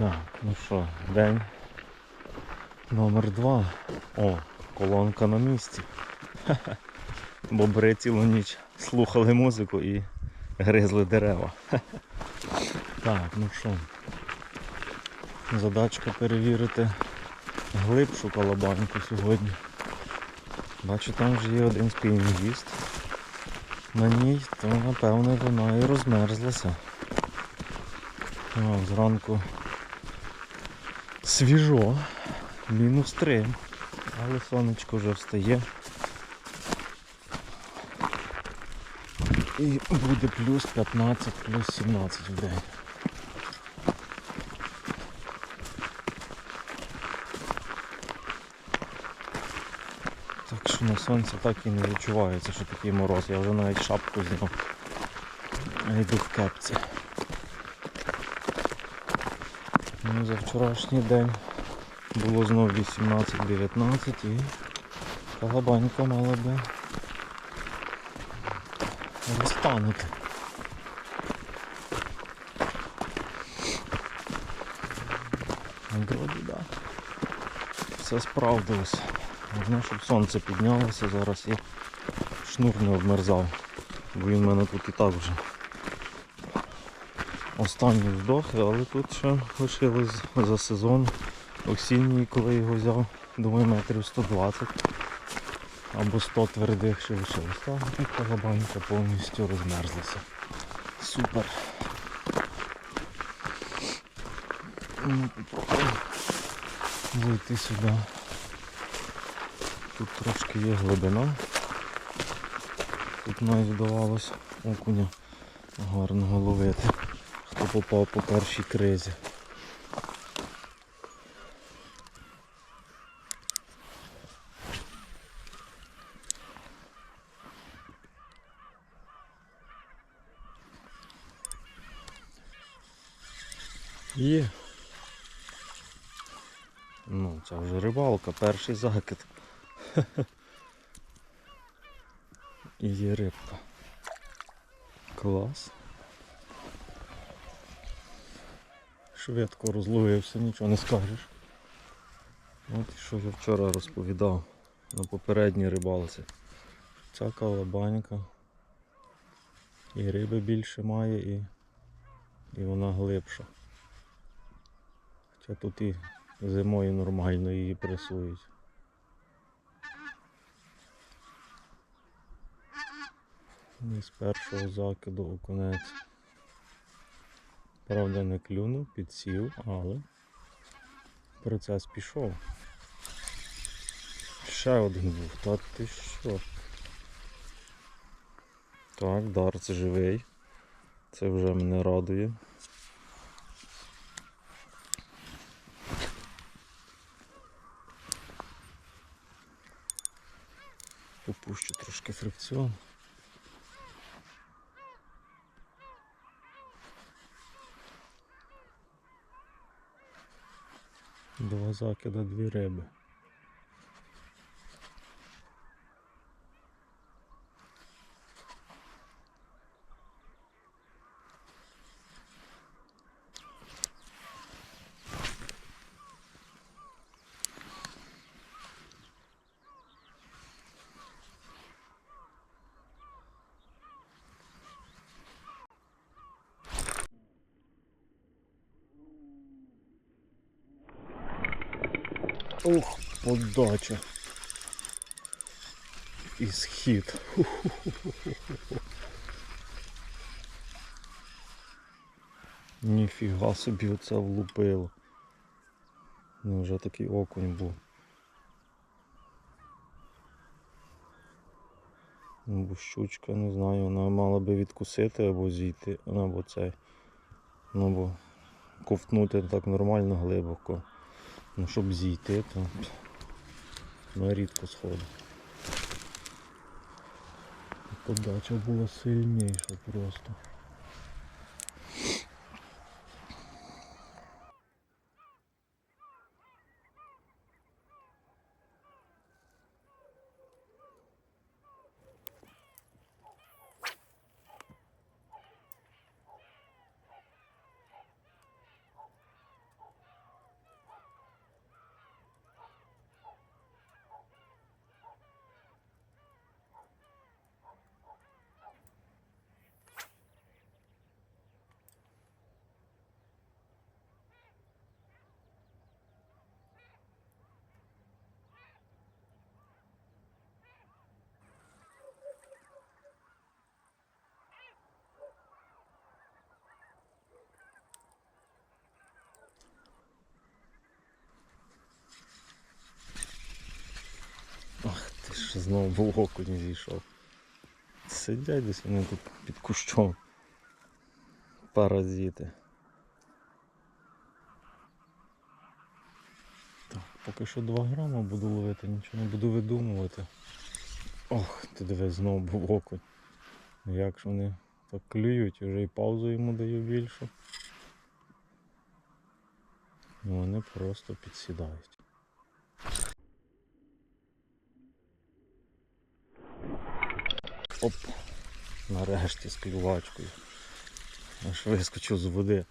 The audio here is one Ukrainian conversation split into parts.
Так, ну що, день номер два. О, колонка на місці. Бобри цілу ніч слухали музику і гризли дерева. Так, ну що. Задачка перевірити глибшу калабанку сьогодні. Бачу, там вже є один спінігіст. На ній, то напевне вона і розмерзлася. О, зранку свіжо, мінус 3, але сонечко вже встає. І буде плюс 15, плюс 17 в день. Так що на сонці так і не відчувається, що такий мороз. Я вже навіть шапку зняв. Я йду в кепці. Ну, за вчорашній день було знов 18-19 і калабанька мала би розтанути. Вроді да. Все справдилось. Головне, щоб сонце піднялося зараз і шнур не обмерзав. Бо він в мене тут і так вже останні вздохи, але тут ще лишилось за сезон осінній, коли його взяв, думаю, метрів 120 або 100 твердих ще лишилось. Так, і калабанька повністю розмерзлася. Супер. Ну, зайти сюди. Тут трошки є глибина. Тут навіть вдавалось окуня гарного ловити хто попав по першій кризі. Є. Ну, це вже рибалка, перший закид. І є рибка. Клас. Швидко розловився, нічого не скажеш. От що я вчора розповідав на попередній рибалці. Ця калабанька і риби більше має і, і вона глибша. Хоча тут і зимою нормально її пресують. І з першого закиду окунець. Правда, не клюнув, підсів, але процес пішов. Ще один був, та ти що? Так, дарц живий. Це вже мене радує. Попущу трошки фрикціон. Два закида, дві риби. Ух, подача. І схід. Ніфіга собі оце влупило. Ну вже такий окунь був. Ну, бо щучка, не знаю, вона мала би відкусити або зійти, або цей. Ну бо ковтнути так нормально глибоко. Ну, щоб зійти, то ну, рідко сходить. Подача була сильніша просто. Що знову був окунь зійшов. Сидять десь вони тут під кущом. Паразити. Так, поки що 2 грама буду ловити, нічого не буду видумувати. Ох, ти дивись, знову був окунь. Як ж вони так клюють, вже і паузу йому даю більшу. Ну, Вони просто підсідають. Оп, нарешті з клювачкою. Аж вискочив з води.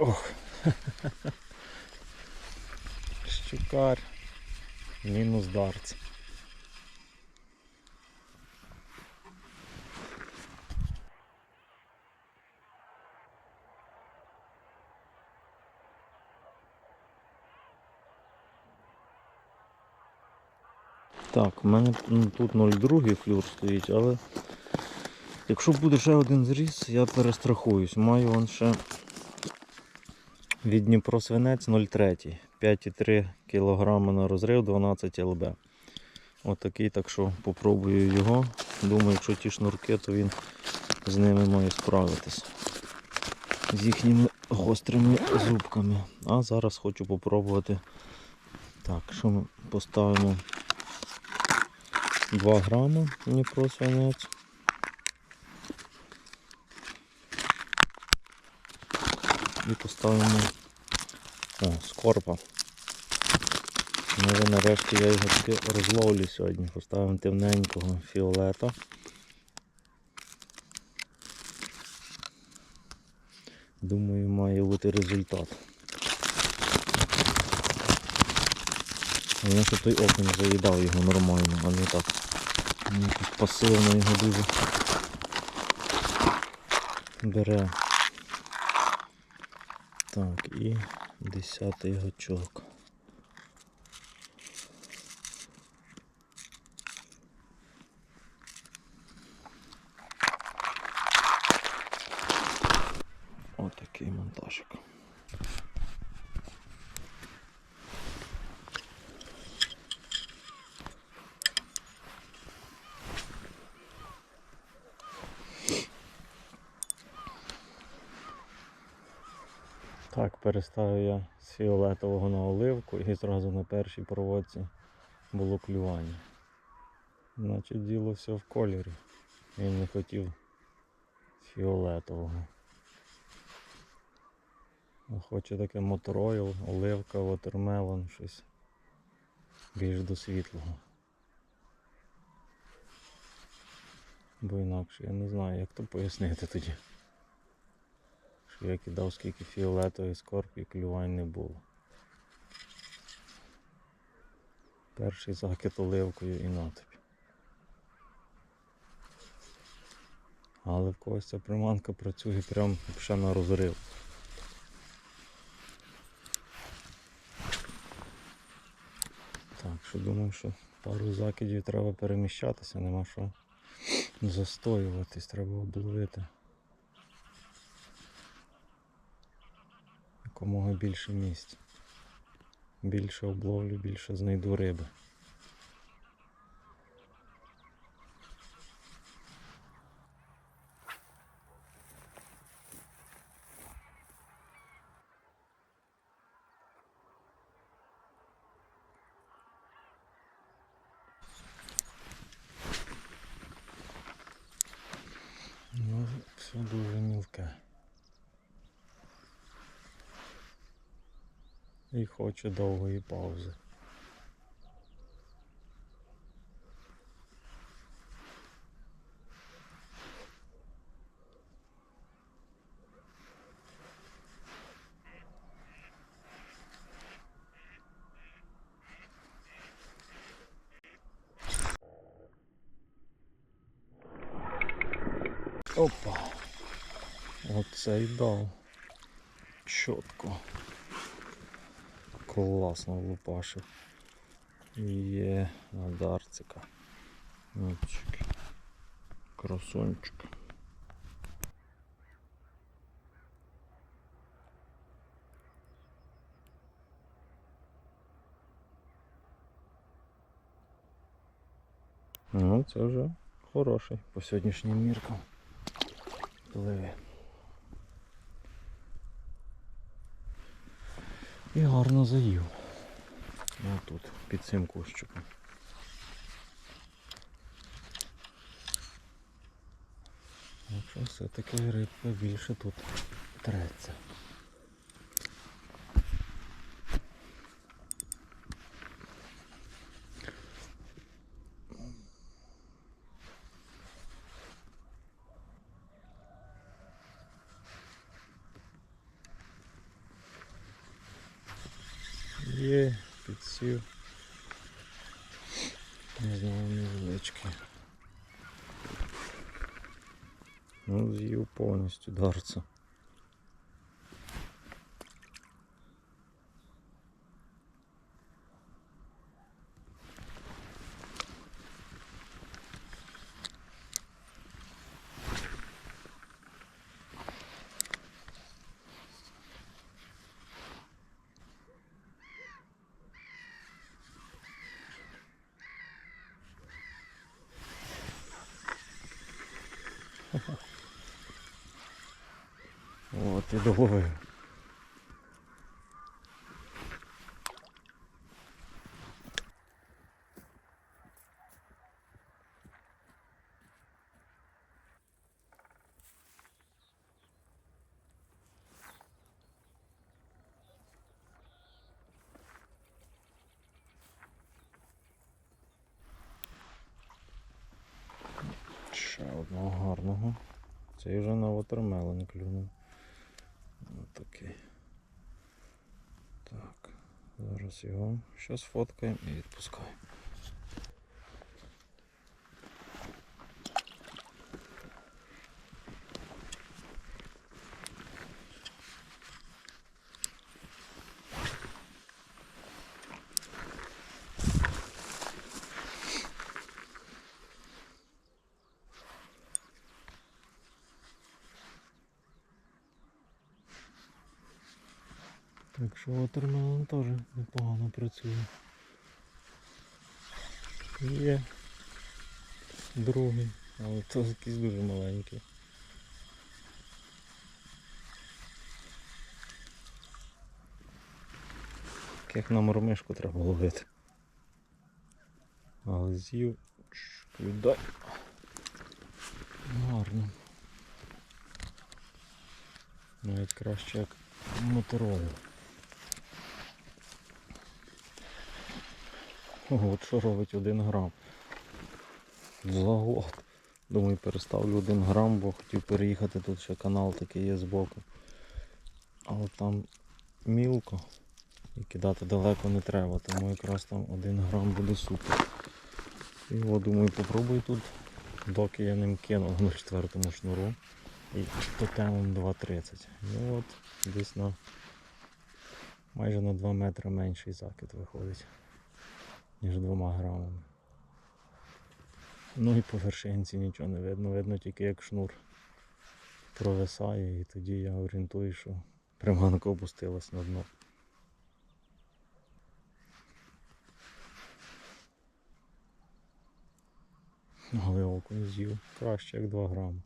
Ох. Щукар. Мінус дарц. Так, у мене ну, тут 0,2 флюр стоїть, але якщо буде ще один зріз, я перестрахуюсь. Маю он ще від Дніпро свинець 0,3. 5,3 кг на розрив, 12 ЛБ. Отакий, так що попробую його. Думаю, якщо ті шнурки, то він з ними має справитись. З їхніми гострими зубками. А зараз хочу попробувати. Так, що ми поставимо 2 грами Дніпро І поставимо о, скорпа. Може нарешті я його таки розловлю сьогодні. Поставимо темненького фіолета. Думаю, має бути результат. Головне, що той окунь заїдав його нормально, а не так. Ну, так пасивно його дуже бере. Так, і десятий гачок. Отакий монтажик. Так, переставив я з фіолетового на оливку і зразу на першій проводці було клювання. Значить діло все в кольорі. Він не хотів фіолетового. Хоче таке моторойл, оливка, вотермелон, щось більш до світлого. Бо інакше я не знаю, як то пояснити тоді. Я кидав скільки фіолетових скорпій клювань не було. Перший закид оливкою і на. Але в когось ця приманка працює прям ще на розрив. Так, що думаю, що пару закидів треба переміщатися, нема що застоюватись, треба обловити. Якомога більше місць. Більше обловлю, більше знайду риби. Хоче довгої паузи. Опа. Оце й дав. Чітко. Класно влупашив. Є надарцика. Мальчик. Красончик. Ну, це вже хороший по сьогоднішнім міркам. Пливе. І гарно заїв. отут, тут, під цим кущиком. Якщо все-таки рибка більше тут треться. Є, підсів. Не знаю, невеличкий. Ну, з'їв повністю дарця. От і доловив. Ще одного гарного. Цей вже на ватермелон клюнув. Отакий. Так, зараз його щас фоткаємо і відпускаємо. Так що watermelon теж непогано працює. Є другий, але це якийсь дуже маленький. Як на мормишку треба ловити. Але з'їв. Віддай. Гарно. Навіть краще як моторолу. От що робить один грам. Загод. Думаю, переставлю один грам, бо хотів переїхати, тут ще канал такий є збоку. Але там мілко і кидати далеко не треба, тому якраз там один грам буде супер. І от думаю, попробую тут, доки я ним кинув на четвертому шнуру. І тотемом 2.30. І от десь на майже на 2 метри менший закид виходить ніж двома грамами. Ну і по вершинці нічого не видно, видно тільки як шнур провисає і тоді я орієнтую, що приманка опустилась на дно. Але окунь з'їв краще як 2 грами.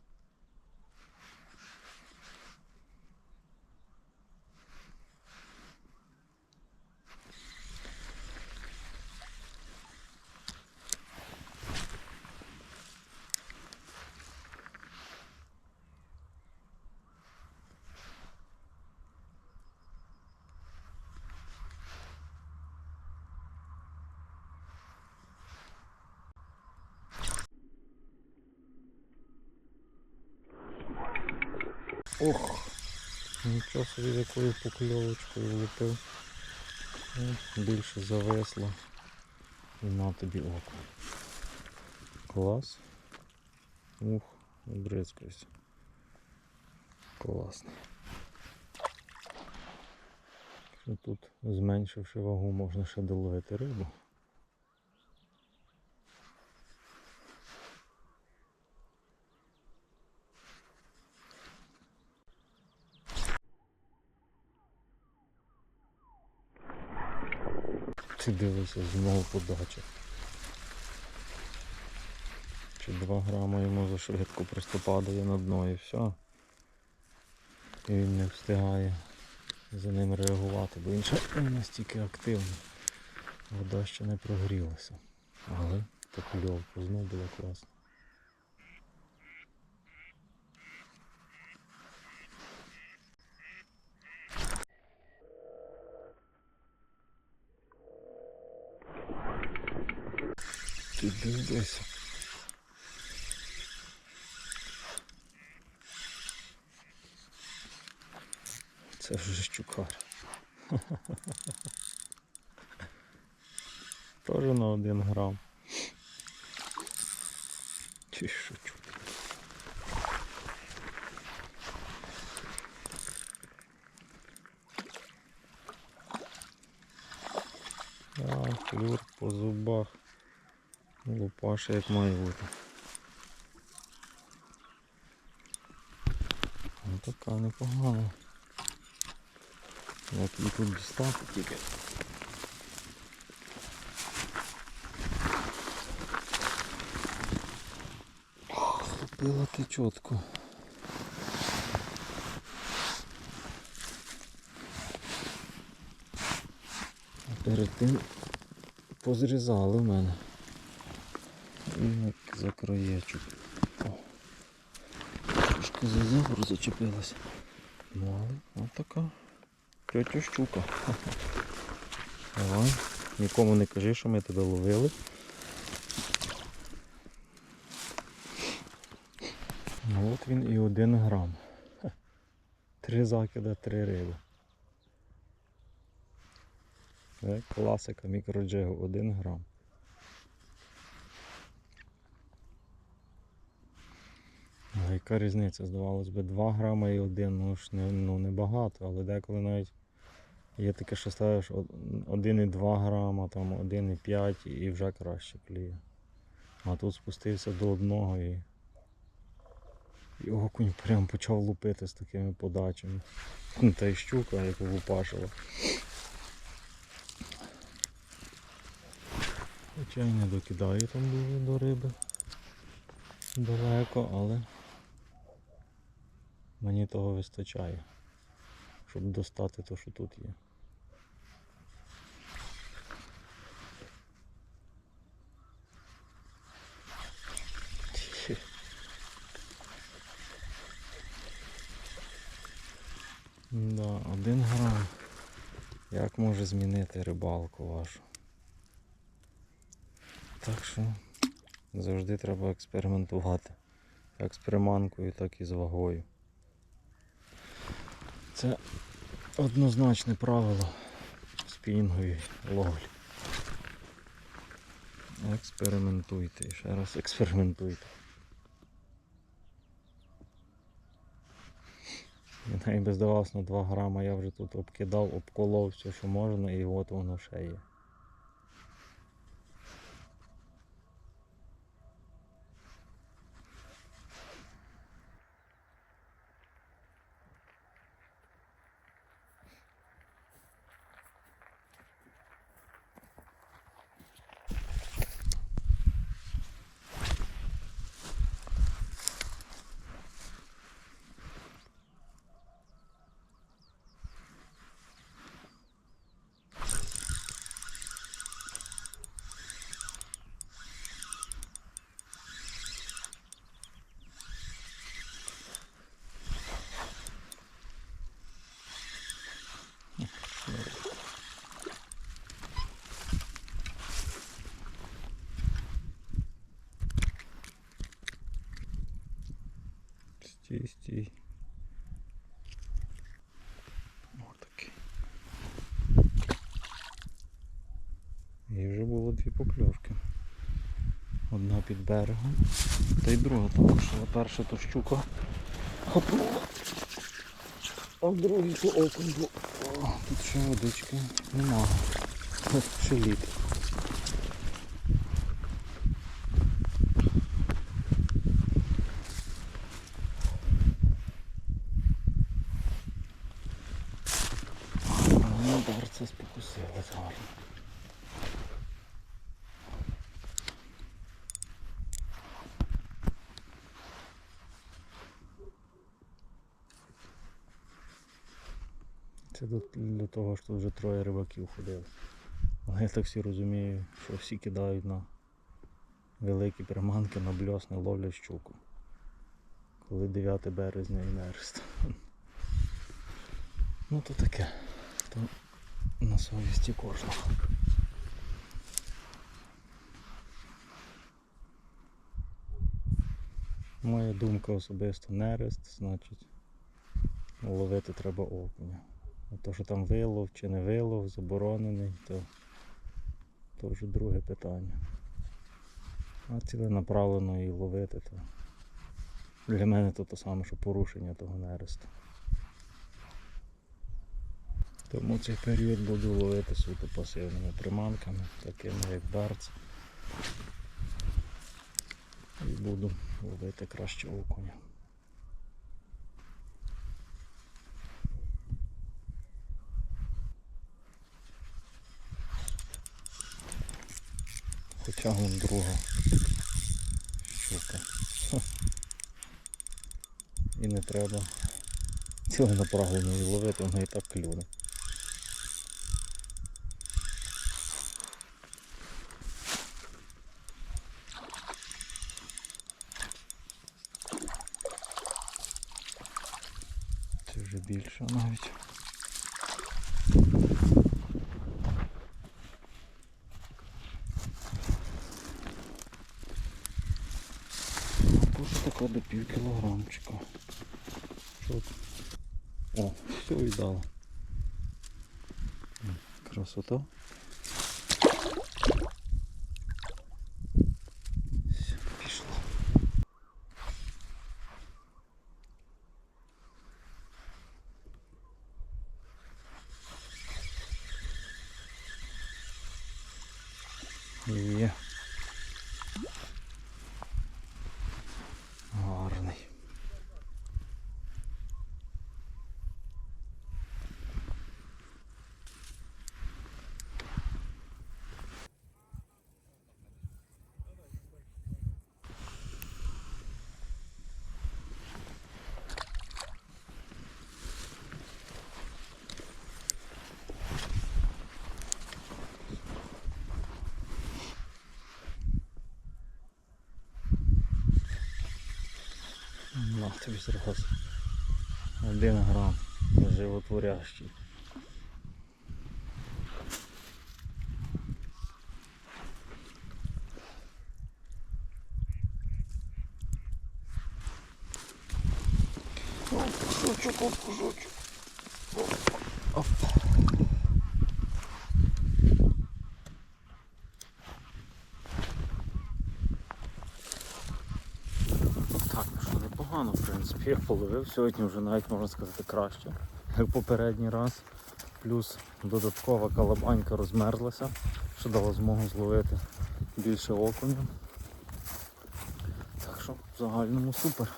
Ох! Нічого собі якою покльовочкою влупив. Більше завесло. І на тобі око. Клас. Ух, бризкайся. Класно. Тут, зменшивши вагу, можна ще доловити рибу. Ти дивишся знову подача. Чи 2 грама йому за швидко просто падає на дно і все. І він не встигає за ним реагувати, бо він ще настільки активний. Вода ще не прогрілася. Але покльовка знову було класна. Ти дивися. Це вже щукар. Тоже на один грам. Чи що чу. А, клюр по зубах. Лупаша як має бути. Ну така непогана. Як її тут дістати тільки. Вступила ти чітко. А перед тим позрізали в мене. І за краєчок. О. Трошки за забор зачепилася. Ну але така тьотя щука. Давай. Нікому не кажи, що ми тебе ловили. Ну от він і один грам. Три закида, три риби. Класика мікроджигу, один грам. Яка різниця? Здавалось би, 2 грама і 1, ну ж не, ну, не багато, але деколи навіть є таке, що ставиш 1,2 грама, там 1,5 і вже краще кліє. А тут спустився до одного і, і окунь прям почав лупити з такими подачами. Ну, Та й щука, яку лупашила. Хоча й не докидаю там дуже до риби далеко, але мені того вистачає, щоб достати те, що тут є. Да, один грам. Як може змінити рибалку вашу? Так що завжди треба експериментувати. Як з приманкою, так і з вагою. Це однозначне правило спінінгової ловлі. Експериментуйте ще раз експериментуйте. Мені би здавалось на 2 грама я вже тут обкидав, обколов все, що можна, і от воно ще є. такий. І вже було дві покльовки. Одна під берегом, та й друга, тому що перша то щука хапнула, а в другій то окунь. Тут ще водички нема. Ще літ. Ну, барця спокусилась гарно. Це до, до того, що вже троє рибаків ходили. Але я так всі розумію, що всі кидають на великі приманки, на бльосни, ловлять щуку. Коли 9 березня і нерест. Ну то таке. То на совісті кожного. Моя думка особисто нерест, значить ловити треба окуня. А то, що там вилов чи не вилов, заборонений, то, то вже друге питання. А ціленаправлено і ловити, то для мене то те саме, що порушення того нересту. Тому цей період буду ловити суто пасивними приманками, такими як барц. І буду ловити краще окуня. Хоча вон друга щука. І не треба ціленаправленно її ловити, воно і так клюне. Вже більше навіть. Куша така до пів кілограмчика. О, все віддало. Красота. Все, пішло. Є. Гарний. На тобі зразу. Один грам животворящий. О, кусочок, от кусочок. Оп. Так, ну що непогано, в принципі, я половив. Сьогодні вже навіть можна сказати краще, як попередній раз. Плюс додаткова калабанька розмерзлася, що дало змогу зловити більше окуня. Так що в загальному супер.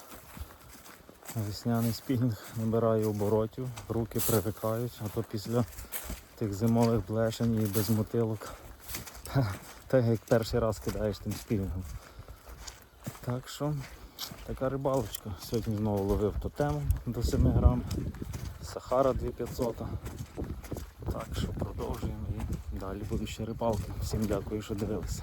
Весняний спінінг набирає оборотів, руки привикають, а то після тих зимових блешень і без мотилок. Так як перший раз кидаєш тим спінінгом. Так що така рибалочка. Сьогодні знову ловив тотем до 7 грам. Сахара 2500. Так що продовжуємо і далі будуть ще рибалки. Всім дякую, що дивилися.